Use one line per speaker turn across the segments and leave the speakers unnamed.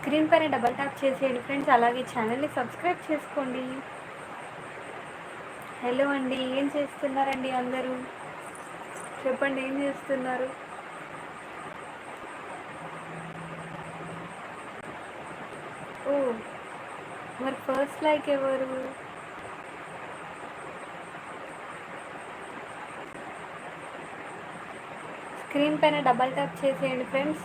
Screen పైన double tap చేసేయండి friends అలాగే ఛానల్ని సబ్స్క్రైబ్ చేసుకోండి. హలో అండి ఏం చేస్తున్నారండి అందరూ? చెప్పండి ఏం చేస్తున్నారు? ఓ మరి ఫస్ట్ లైక్ ఎవరు? స్క్రీన్ పైన డబల్ ట్యాప్ చేసేయండి ఫ్రెండ్స్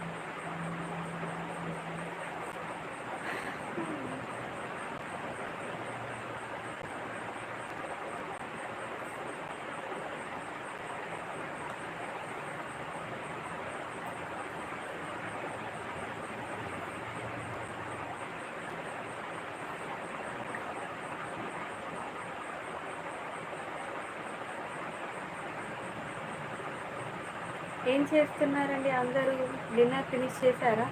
ఏం చేస్తున్నారండి అందరూ? డిన్నర్ ఫినిష్ చేశారా?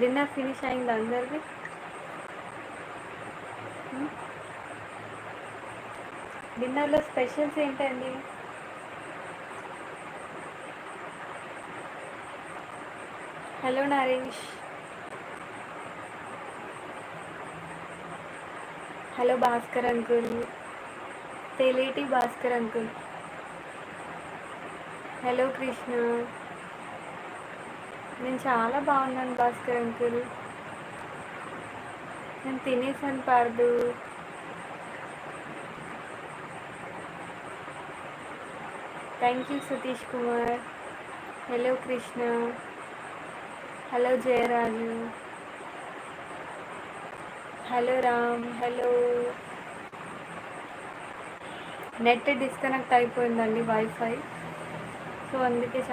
డిన్నర్ ఫినిష్ అయింది అందరిది? డిన్నర్లో స్పెషల్స్ ఏంటండి? Hello Naresh. Hello Bhaskar uncle. Teleti Bhaskar uncle. Hello Krishna. నేను చాలా బాగున్నాను భాస్కర్ అంకుల్. నేను తినేసాను Pardhu. Thank you Satish Kumar. Hello Krishna. Hello Jayaraju. Hello Ram. Hello net disconnect అయిపోయిందండి వైఫై సో అందుకే